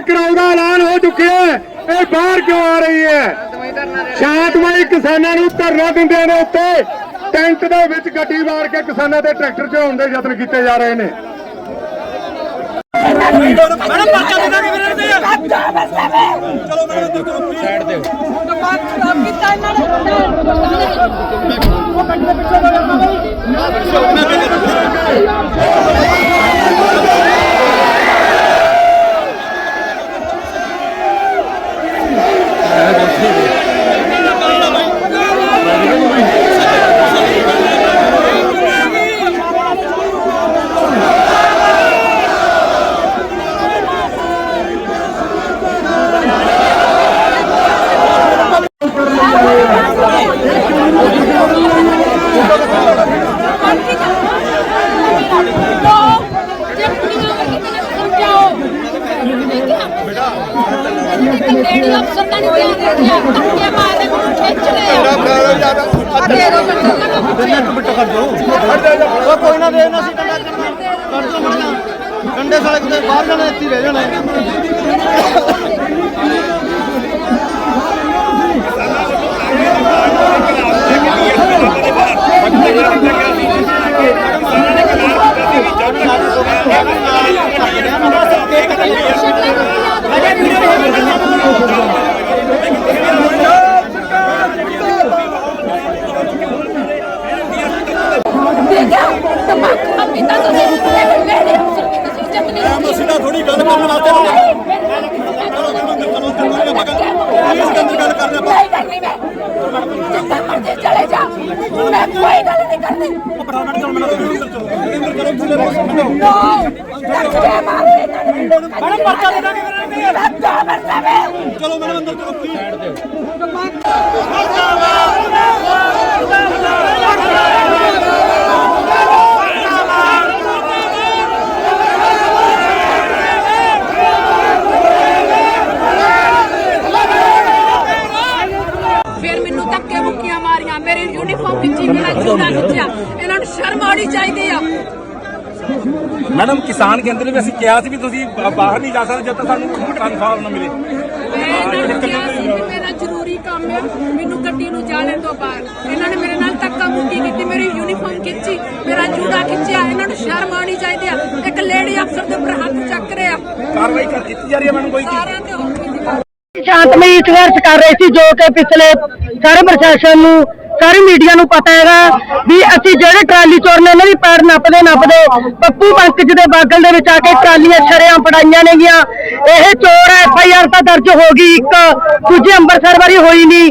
ਇਹਦੇ ਘਰਾਓ ਦਾ ਐਲਾਨ ਹੋ ਚੁੱਕਿਆ ਹੈ। ਇਹ ਬਾਹਰ ਕਿਉਂ ਆ ਰਹੀ ਹੈ? ਸ਼ਾਂਤਮਈ ਕਿਸਾਨਾਂ ਨੂੰ ਧਰਨਾ ਦਿੰਦਿਆਂ ਨੇ ਉੱਤੇ। ਟੈਂਕ ਦੇ ਵਿੱਚ ਗੱਡੀ ਮਾਰ ਕੇ ਕਿਸਾਨਾਂ ਦੇ ਟਰੈਕਟਰ ਚੜਾਉਣ ਦੇ ਯਤਨ ਕੀਤੇ ਜਾ ਰਹੇ ਨੇ। ਲੇਡੀ ਅਫਸਰ ਤਾਂ ਨਹੀਂ ਧਿਆਨ ਦਿੰਦੇ ਧੱਕੇ ਮਾਰਦੇ ਨੂੰ ਖਿੱਚ ਰਹੇ ਆ ਅੱਗੇ ਰੋ ਉਹ ਕੋਈ ਨਾ ਦੇ ਨਾ ਸੀ ਕਰ ਦੋ ਮਣਾ ਡੰਡੇ ਸਾਲੇ ਕਿਤੇ ਬਾਹਰ ਜਾਣੇ ਇੱਥੇ ਰਹਿ ਜਾਣੇ ਤਮਾਕੂ ਪੀਤਾ ਤੁਸੀਂ ਇਹ ਲੇਡੀ ਅਫਸਰ ਕੀ ਤੁਸੀਂ ਇੱਜ਼ਤ ਨਹੀਂ ਮੈਂ ਸਿੱਧਾ ਥੋੜੀ ਗੱਲ ਕਰਨ ਵਾਸਤੇ ਪਲੀਜ਼ ਅੰਦਰ ਗੱਲ ਕਰਨੇ ਨਹੀਂ ਕਰਨੀ ਮੈਂ ਜਿੱਥੇ ਮਰਜ਼ੀ ਚਲੇ ਜਾ ਮੈਂ ਕੋਈ ਗੱਲ ਨਹੀਂ ਕਰਨੀ ਨੋ ਧੱਕੇ ਮਾਰਦੇ ਮੈਡਮ ਪਰਚਾ ਦੇ ਦਾਂਗੇ ਰੱਦਾ ਮਰਦਾ ਚਲੋ ਮੈਡਮ ਅੰਦਰ ਚਲੋ ਪਲੀਜ਼ ਫਿਰ ਮੈਨੂੰ ਧੱਕੇ ਮੁੱਕੀਆਂ ਮਾਰੀਆਂ ਮੇਰੀ ਯੂਨੀਫਾਰਮ ਖਿੱਚੀ ਮੇਰਾ ਜੂੜਾ ਖਿੱਚਿਆ ਇਹਨਾਂ ਨੂੰ ਸ਼ਰਮ ਆਉਣੀ ਚਾਹੀਦੀ ਆ। ਮੈਡਮ ਕਿਸਾਨ ਕੇਂਦਰ ਵੀ ਅਸੀਂ ਕਿਹਾ ਸੀ ਵੀ ਤੁਸੀਂ ਬ- ਬਾਹਰ ਨਹੀਂ ਜਾ ਸਕਦੇ ਜਦ ਤੱਕ ਸਾਨੂੰ ਕਨਫਰਮ ਨਾ ਮਿਲੇ। ਮੈਂ ਇਹਨਾਂ ਨੂੰ ਕਿਹਾ ਸੀ ਕਿ ਮੇਰਾ ਜ਼ਰੂਰੀ ਕੰਮ ਹੈ ਮੈਨੂੰ ਗੱਡੀ ਨੂੰ ਜਾਣ ਤੋਂ ਬਾਹਰ ਇਹਨਾਂ ਨੇ ਮੇਰੇ ਨਾਲ ਧੱਕਾ ਮੁੱਕੀ ਕੀਤੀ ਮੇਰੀ ਯੂਨੀਫਾਰਮ ਖਿੱਚੀ ਮੇਰਾ ਜੂੜਾ ਖਿੱਚਿਆ ਇਹਨਾਂ ਨੂੰ ਸ਼ਰਮ ਆਉਣੀ ਚਾਹੀਦੀ ਆ। ਇੱਕ ਲੇਡੀ ਅਫਸਰ ਦੇ ਉੱਪਰ ਹੱਥ ਚੱਕ ਰਿਹਾ। ਕਾਰਵਾਈ ਕਰ ਜਾ ਰਹੀ ਹੈ ਮੈਡਮ ਕੋਈ ਸਾਰਿਆਂ ਤੇ ਹੋਰ ਕੋਈ ਨਹੀਂ ਸ਼ਾਂਤਮਈ ਸੰਘਰਸ਼ ਕਰ ਰਹੇ ਸੀ ਜੋ ਕਿ ਪਿਛਲੇ ਸਾਰੇ ਪ੍ਰਸ਼ਾਸਨ ਨੂੰ ਸਾਰੀ ਮੀਡੀਆ ਨੂੰ ਪਤਾ ਹੈਗਾ ਵੀ ਅਸੀਂ ਜਿਹੜੇ ਟਰਾਲੀ ਚੋਰ ਨੇ ਉਹਨਾਂ ਦੀ ਪੈਰ ਨੱਪਦੇ ਨੱਪਦੇ ਪੱਪੂ ਪੰਕਜ ਦੇ ਬਾਗਲ ਦੇ ਵਿੱਚ ਆ ਕੇ ਟਰਾਲੀਆਂ ਛੜਿਆਂ ਫੜਾਈਆਂ ਨੇਗੀਆਂ। ਇਹ ਚੋਰ ਐਫ ਆਈ ਆਰ ਤਾਂ ਦਰਜ ਹੋ ਗਈ ਇੱਕ। ਦੂਜੀ ਅੰਮ੍ਰਿਤਸਰ ਵਾਰੀ ਹੋਈ ਨਹੀਂ।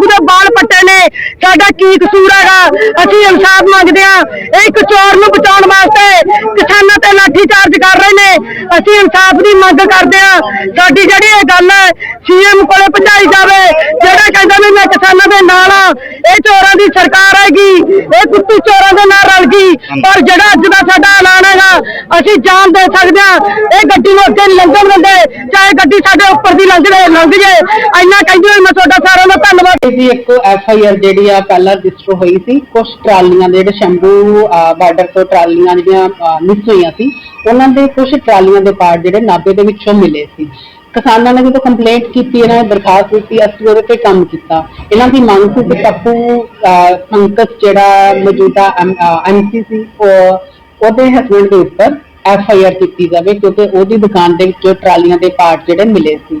ਆਗੂ ਦੇ ਬਾਲ ਪੱਟੇ ਨੇ। ਸਾਡਾ ਕੀ ਕਸੂਰ ਹੈਗਾ? ਅਸੀਂ ਇਨਸਾਫ ਮੰਗਦੇ ਆ ਇਹ ਇੱਕ ਚੋਰ ਨੂੰ ਬਚਾਉਣ ਵਾਸਤੇ ਕਿਸਾਨਾਂ ਤੇ ਲਾਠੀ ਚਾਰਜ ਕਰ ਰਹੇ ਨੇ। ਅਸੀਂ ਇਨਸਾਫ ਦੀ ਮੰਗ ਕਰਦੇ ਆ ਸਾਡੀ ਜਿਹੜੀ ਇਹ ਗੱਲ ਹੈ ਸੀਐਮ ਕੋਲੇ ਪਹੁੰਚਾਈ ਜਾਵੇ। ਜਿਹੜਾ ਕਹਿੰਦਾ ਵੀ ਮੈਂ ਕਿਸਾਨਾਂ ਦੇ ਇਹ ਚੋਰਾਂ ਦੀ ਸਰਕਾਰ ਹੈਗੀ ਇਹ ਕੁੱਤੀ ਚੋਰਾਂ ਦੇ ਨਾਲ ਰਲ ਗਈ। ਪਰ ਜਿਹੜਾ ਅੱਜ ਦਾ ਸਾਡਾ ਐਲਾਨ ਹੈਗਾ, ਅਸੀਂ ਜਾਨ ਦੇ ਸਕਦੇ ਹਾਂ। ਇਹ ਗੱਡੀ ਨੂੰ ਅੱਗੇ ਨੀ ਲੰਘਣ ਦਿੰਦੇ, ਚਾਹੇ ਗੱਡੀ ਸਾਡੇ ਉੱਪਰ ਦੀ ਲੰਘ ਜਾਏ ਲੰਘ ਜਾਏ। ਇੰਨਾ ਕਹਿੰਦੇ ਹੋਏ ਮੈਂ ਤੁਹਾਡਾ ਸਾਰਿਆਂ ਦਾ ਧੰਨਵਾਦ। ਜੀ ਇੱਕ ਐਫ ਆਈ ਆਰ ਜਿਹੜੀ ਆ ਪਹਿਲਾਂ ਰਜਿਸਟਰ ਹੋਈ ਸੀ ਕੁਝ ਟਰਾਲੀਆਂ ਦੇ ਜਿਹੜੇ ਸ਼ੰਭੂ ਬਾਰਡਰ ਤੋਂ ਟਰਾਲੀਆਂ ਜਿਹੜੀਆਂ ਮਿਸ ਹੋਈਆਂ ਸੀ, ਉਹਨਾਂ ਦੇ ਕੁਝ ਟਰਾਲੀਆਂ ਦੇ ਪਾਰਟ ਜਿਹੜੇ ਨਾਭੇ ਦੇ ਵਿੱਚੋਂ ਮਿਲੇ ਸੀ। ਕਿਸਾਨਾਂ ਨੇ ਜਦੋਂ ਕੰਪਲੇਂਟ ਕੀਤੀ ਇਹਨਾਂ ਨੇ ਦਰਖਾਸਤ ਦਿੱਤੀ ਅਸੀਂ ਉਹਦੇ ਤੇ ਕੰਮ ਕੀਤਾ। ਇਹਨਾਂ ਦੀ ਮੰਗ ਸੀ ਕਿ ਪੱਪੂ ਅਹ, ਜਿਹੜਾ ਮੌਜੂਦਾ ਐਮਸੀ ਸੀ ਉਹਦੇ ਹਸਬੰਡ ਦੇ ਉੱਪਰ ਐਫ ਆਈ ਆਰ ਕੀਤੀ ਜਾਵੇ ਕਿਉਂਕਿ ਉਹਦੀ ਦੁਕਾਨ ਦੇ ਵਿੱਚੋਂ ਟਰਾਲੀਆਂ ਦੇ ਪਾਰਟ ਜਿਹੜੇ ਮਿਲੇ ਸੀ।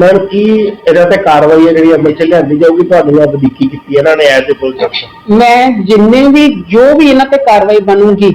ਮੈਮ, ਕੀ ਇਹਦਾ ਤੇ ਕਾਰਵਾਈ ਹੈ ਜਿਹੜੀ ਅਮਲ ਚ ਲਿਆਂਦੀ ਜਾਊਗੀ? ਤੁਹਾਨੂੰ ਆ ਵਧੀਕੀ ਕੀਤੀ ਇਹਨਾਂ ਨੇ ਐਜ਼ ਪੁਲਿਸ ਅਫਸਰ ਮੈਂ ਜਿੰਨੇ ਵੀ, ਜੋ ਵੀ ਇਹਨਾਂ ਤੇ ਕਾਰਵਾਈ ਬਣੂਗੀ